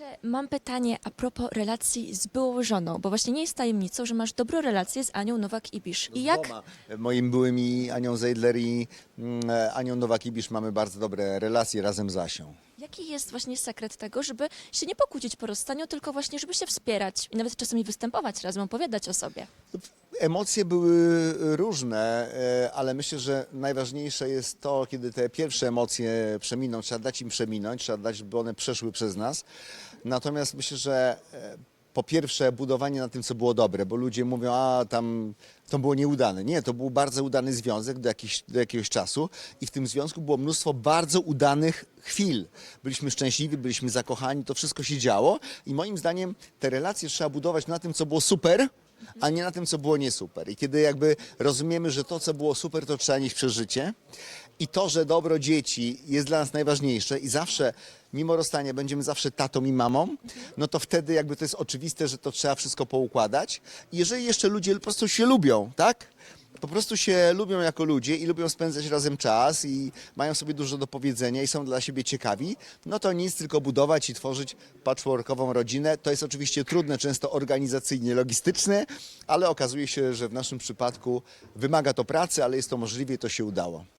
Jeszcze mam pytanie a propos relacji z byłą żoną, bo właśnie nie jest tajemnicą, że masz dobrą relację z Anią Nowak-Ibisz. I jak, Dwoma. Moim byłymi Anią Zeidler i mm, Anią Nowak-Ibisz mamy bardzo dobre relacje razem z Asią. jaki jest właśnie sekret tego, żeby się nie pokłócić po rozstaniu, tylko właśnie, żeby się wspierać i nawet czasami występować razem, opowiadać o sobie? Emocje były różne, e, ale myślę, że najważniejsze jest to, kiedy te pierwsze emocje przeminą. Trzeba dać im przeminąć, trzeba dać, by one przeszły przez nas. Natomiast myślę, że e, po pierwsze budowanie na tym, co było dobre, bo ludzie mówią, a tam to było nieudane. Nie, to był bardzo udany związek do, jakiś, do jakiegoś czasu i w tym związku było mnóstwo bardzo udanych chwil. Byliśmy szczęśliwi, byliśmy zakochani, to wszystko się działo i moim zdaniem te relacje trzeba budować na tym, co było super, a nie na tym, co było nie super. I kiedy jakby rozumiemy, że to, co było super, to trzeba nieść przez życie i to, że dobro dzieci jest dla nas najważniejsze i zawsze, mimo rozstania, będziemy zawsze tatą i mamą, no to wtedy jakby to jest oczywiste, że to trzeba wszystko poukładać. I jeżeli jeszcze ludzie po prostu się lubią, tak? Po prostu się lubią jako ludzie i lubią spędzać razem czas i mają sobie dużo do powiedzenia i są dla siebie ciekawi, no to nic, tylko budować i tworzyć patchworkową rodzinę. To jest oczywiście trudne, często organizacyjnie, logistyczne, ale okazuje się, że w naszym przypadku wymaga to pracy, ale jest to możliwe i to się udało.